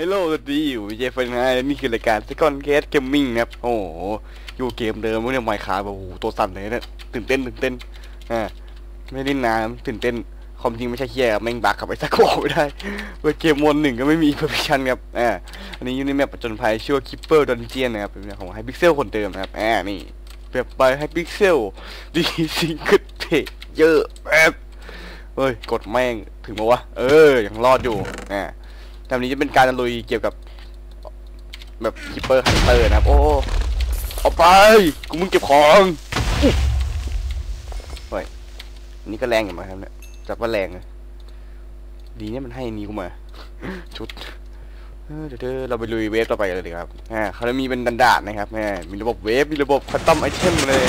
ฮัลโหลสวัสดีอยู่เจฟเฟนไงนี่คือรายการ Second Case Gaming นะครับโอ้โหอยู่เกมเดิมเนี่ยไมค์คาร์โอ้โหตัวสั่นเลยเนี่ยตื่นเต้นตื่นเต้นอ่าไม่ได้นานตื่นเต้นความจริงไม่ใช่เฮียแม่งบักกับไอ้สักโไม่ได้เมื่อเกมมวนหนึ่งก็ไม่มีเพอร์ฟิชันครับอ่าอันนี้อยู่ในแมปประจนภัยชื่อว่า Keeper Dungeon นะครับเป็นของไฮพิกเซลคนเดิมนะครับอ่านี่เปรียบไปไฮพิกเซลดีซิงเกิลเพจเยอะแบบเฮ้ยกดแม่งถึงมาวะเออยังรอดอยู่อ่า แต่วันนี้จะเป็นการตะลุยเกี่ยวกับ แบบคิปเปอร์ฮันเตอร์นะครับ โอ้เอาไป กูมึงเก็บของเฮ้ยนี่ก็แรงอยู่มาครับเนี่ยจับว่าแรงเลยดีเนี่ยมันให้นี้กูมา ชุดเออเดี๋ยวเราไปลุยเวฟต่อไปเลยดีครับอ่าเขาจะมีเป็นดันดาดนะครับแม่มีระบบเวฟ มีระบบคัสตอมไอเทมเลย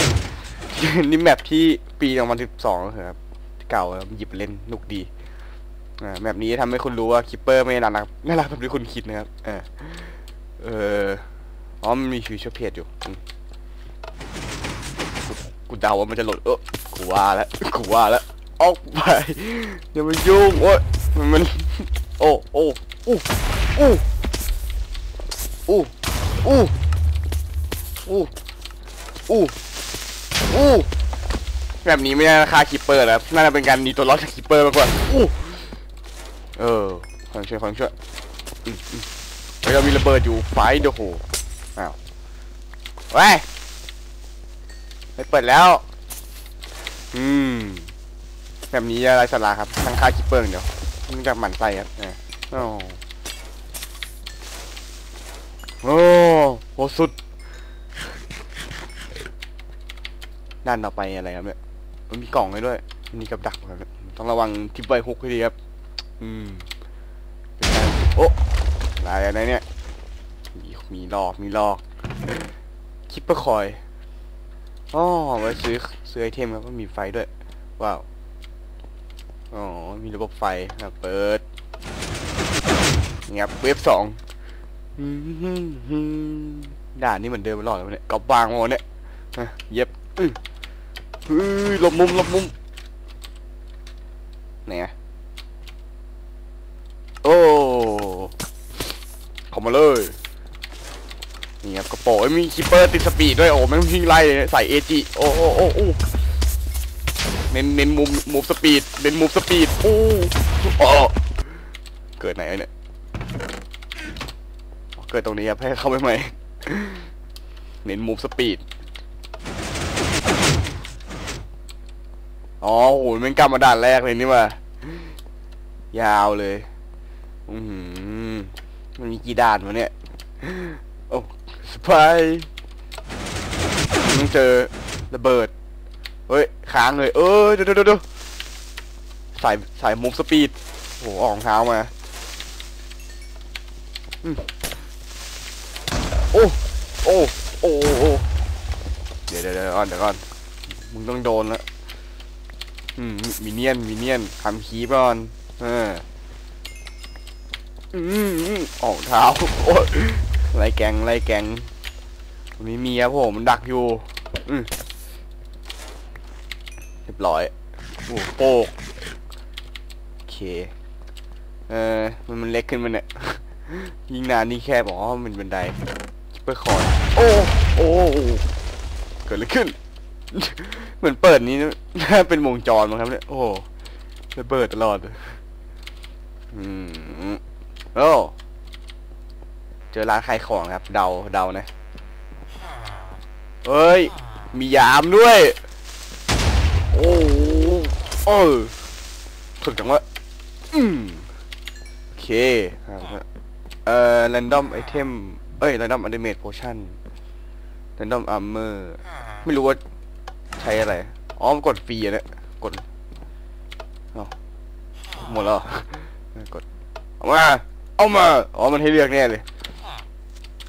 นี่แมปที่ปี2012ครับ เก่าแล้วหยิบเล่นนุกดี แบบนี้ทำให้คุณรู้ว่าคิปเปอร์ไม่น่ารักน่ารักแบบที่คุณคิดนะครับเออเอออ๋อมันมีฟิวเจอร์เพจอยู่กูกูเดาว่ามันจะหลดเออกูว่าแล้วกูว่าแล้วออกไปอย่ามายุ่งโอ้ยมันมันโอ้โอ้อู้อู้อู้อู้อู้อู้อู้แบบนี้ไม่น่าราคาคิปเปอร์แล้วน่าจะเป็นการหนีตัวรอดจากคิปเปอร์มากกว่าอู้ เออฟังช่วยฟังช่วยอืมอืมแล้วก็มีระเบิดอยู่ไฟเดอโหอ้าวเว้ยไม่เปิดแล้ว อืม แบบนี้อะไรสาระครับทั้งค่าคิปเปอร์อย่างเดียวมันจากหมันไส้ครับเนี่ยโอ้โอ้โหสุด ด้านต่อไปอะไรครับเนี่ยมันมีกล่องให้ด้วย มีกับดักครับเนี่ยต้องระวังทิปใบฮุกให้ดีครับ อืมเป็นไงโอ้อะไรอะไรเนี่ย มีมีลอกมีลอก คิปเปอร์คอยอ๋อไว้ซื้อซื้อไอเทมครับก็มีไฟด้วย ว้าว อ๋อ มีระบบไฟนะเปิดเงียบเวฟสองอืมด่านนี้เหมือนเดิมตลอดเลยเนี่ยกอบวางโมเนี่ยอะเย็บอือเฮ้ยหลบมุมหลบมุมไหนอะ โอ้เข้ามาเลยนี่ครับกระโปรงมีคิปเปอร์ติดสปีดด้วยโอ้แม่งวิ่งไล่เลยใส่เอจิโอ้โอ้โอ้โอ้เน้นเน้นมุมมุมสปีดเน้นมุมสปีดโอ้โอ้เกิดไหนเนี่ยเกิดตรงนี้ครับให้เข้าไปใหม่เน้นมุมสปีดอ๋อโหม่งกลับมาด่านแรกเลยนี่ว่ายาวเลย อือหือมันมีกี่ด่านวะเนี่ย โอ้สไปต้องเจอระเบิด เฮ้ยค้างเลย เออเดี๋ยวเดี๋ยวเดี๋ยส่ใส่มุมสปีดโอ้โหออกรองเท้ามาอืโอ้โอ้โอ้โอ้เดี๋ยวเดี๋ยวเดี๋ยวก่อนเดี๋ยวก่อนมึงต้องโดนละอืมมิเนียนมิเนียนทำคีบก่อนเออ อืมออกเท้าโอ้ยไล่แกงไล่แกงมันไม่มีครับผมมันดักอยู่อืมเรียบร้อยโอ้โปกโอเคเออมันมันเล็กขึ้นมันเนี่ยยิ่งนานนี่แค่บอกว่ามันบันไดคิปเปอร์คอยโอ้โอ้เกิดอะไรขึ้น เหมือนเปิดนี้นะน่าเป็นวงจรมั้งครับเนี่ยโอ้ระเบิดตลอดอืม โอ้เจอร้านขายของครับ เดาเดานะเฮ้ย มียามด้วย โอ้โหเออถึกจังวะอืมโอเคเอ่อ random item เอ้ย random ultimate potion random armor ไม่รู้ว่าใช้อะไร อ๋อมกดฟรีอะเนี่ยกดเอาหมดแล้ว กดเอามา เอามา อ๋อ มันให้เลือกแน่เลย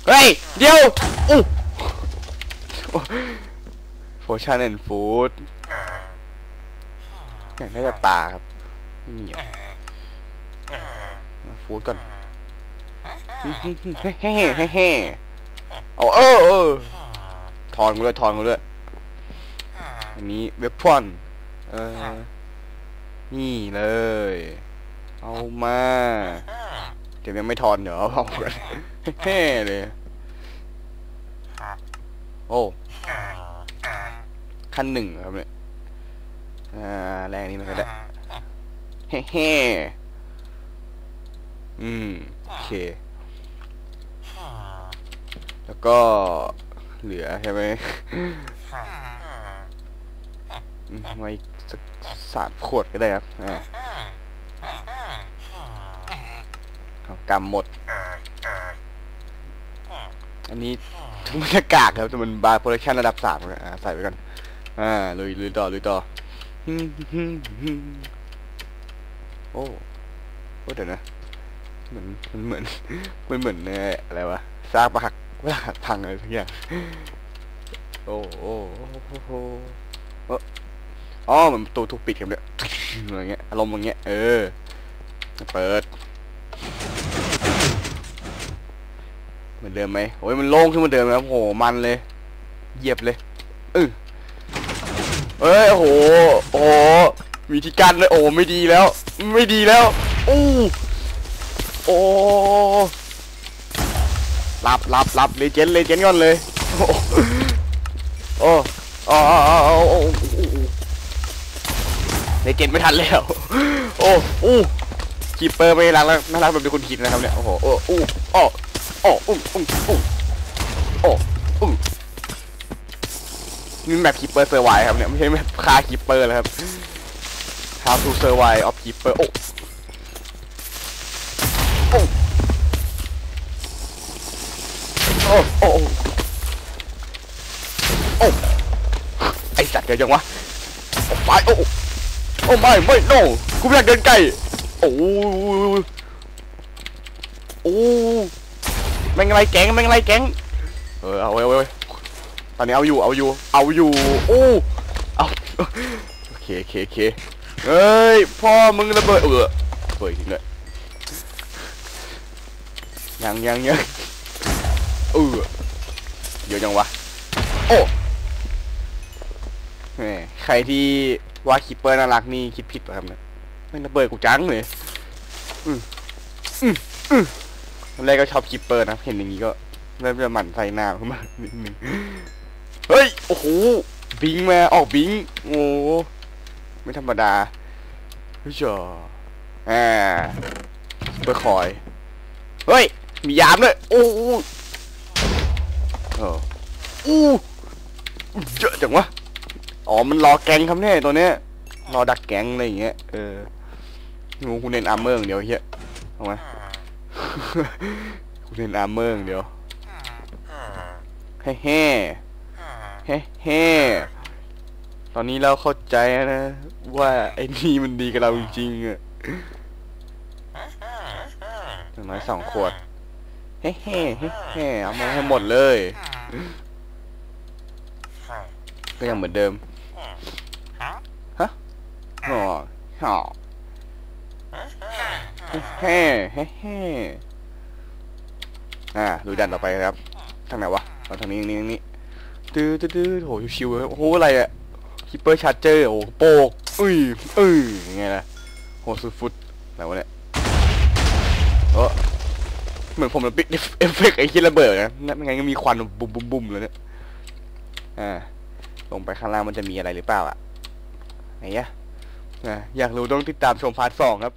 เฮ้ย เดี๋ยวอู้โฟชั่นแอนด์ฟู้ดอยากได้แต่ปลาครับไม่มีอะฟู้ดก่อนเฮ้เฮ้เฮ้เฮ้เอาเออเออถอนกูเลยถอนกูเลยอันนี้เวฟพอนเออนี่เลย เอามา เดี๋ยวยังไม่ทอนเดี๋ยวเอากันเฮ้เลย โอ้ขั้นหนึ่งครับเนี่ยอ่าแรงนี้มันก็ได้เฮ้เฮ้อืมโอเค แล้วก็เหลือใช่ไหมอืมไว้สักสามขวดก็ได้ครับอ่า เอากำหมด อันนี้ถึงมันจะกากครับแต่มันบาร์โปรดักชันระดับสามอ่าใส่ไปก่อน อ่าลุยลุยต่อลุยต่อฮึ่มฮึ่มฮึ่มโอ้โอ้เดี๋ยวนะเหมือนมันเหมือนมันเหมือนเอ่ออะไรวะซากปะหักปะหักพังอะไรทุกอย่างโอ้โอ้โอ้โอ้โอ้เอ้ออ๋อเหมันประตูถูกปิดกันเนี่ยอะไรเงี้ยอารมณ์อย่างเงี้ยเออเปิด เหมือนเดิมไหมโอ้ยมันโล่งขึ้นเหมือนเดิมแล้วโหมันเลย เหยียบเลยเออเอ้ยโอ้โหโอ้โหมีที่กั้นเลยโอ้ไม่ดีแล้ว ไม่ดีแล้วอู้โอ้รับรับรับเลเจนเลเจนก่อนเลยโอ้โอ้โอ้โอ้โอ้โอ้โอ้เลเจนไม่ทันแล้วโอ้อู้คีเปอร์ไม่รักแล้วน่ารักแบบที่คุณคิดนะครับเนี่ยโอ้โหโอ้อู้อ้ โอ้อุ้มอุ้มอุ้มโอ้อุ้มนี่แบบคีเปอร์เซอร์ไวครับเนี่ยไม่ใช่แบบคาคีเปอร์เลยครับ How to survive of keeper โอ้โอ้โอ้โอ้โอ้โอ้ไอสัตว์เกิดยังวะโอ้ไปโอ้โอ้ไม่ไม่ no กูไม่อยากเดินใกลโอ้โอ้ แม่งไรแก๊งแม่งไรแก๊งเออเอาไว้เอาไว้ตอนนี้เอาอยู่เอาอยู่เอาอยู่โอ้เอาโอเคโอเคโอเคเฮ้ยพ่อมึงระเบิดเออเปิดจริงเลยยังยังยังเออเดี๋ยวยังวะโอ้ใครที่ว่าคิปเปอร์น่ารักนี่คิดผิดป่ะครับเนี่ยไม่ระเบิดกูจังเลยอืมอืมอืม แรกก็ชอบคิปเปอร์นะ เห็นอย่างนี้ก็เริ่มจะหมั่นใส่หน้าขึ้นมานิดนึงเฮ้ย โอ้โห บิงมา ออกบิง โอ้ไม่ธรรมดาเฮ้ยจ้าอ่าเบอร์คอย เฮ้ย มียามด้วย โอ้โหเอออู้เยอะจังวะ อ๋อ มันรอแก๊งครับเนี่ยตัวเนี้ย รอดักแก๊งอะไรอย่างเงี้ย เอองูกูเน้นอาร์เมอร์อย่างเดียวเฮียเอาไหม กูเน้นอาร์เมอร์องเดียวเฮ้เฮ้เฮ้เฮ้ตอนนี้เราเข้าใจแล้วนะ ว่าไอ้นี่มันดีกับเราจริงๆอะอย่างน้อยสองขวดเฮ้เฮ้เฮ้เฮ้เอามาให้หมดเลยก็ยังเหมือนเดิมฮะอ๋ออ๋อ เฮ้เฮ้เฮ้อ่าดูดันต่อไปครับทางไหนวะเอาทางนี้นี้นี้ตื้อตื้อตื้อโหชิวๆโอ้โหอะไรอะคิปเปอร์ชาร์เจอร์โอ้โหโปกอุ้ยอุ้ยยังไงล่ะโหสุดฟุตอะไรวะเนี่ยเออเหมือนผมมันปิดเอฟเฟกต์ไอ้ที่ระเบิดนะนั่นไงก็มีควันบุมบุมบุมเลยเนี่ยอ่าลงไปข้างล่างมันจะมีอะไรหรือเปล่าอะไหนอะอะอยากรู้ต้องติดตามชมพาร์ทสองครับ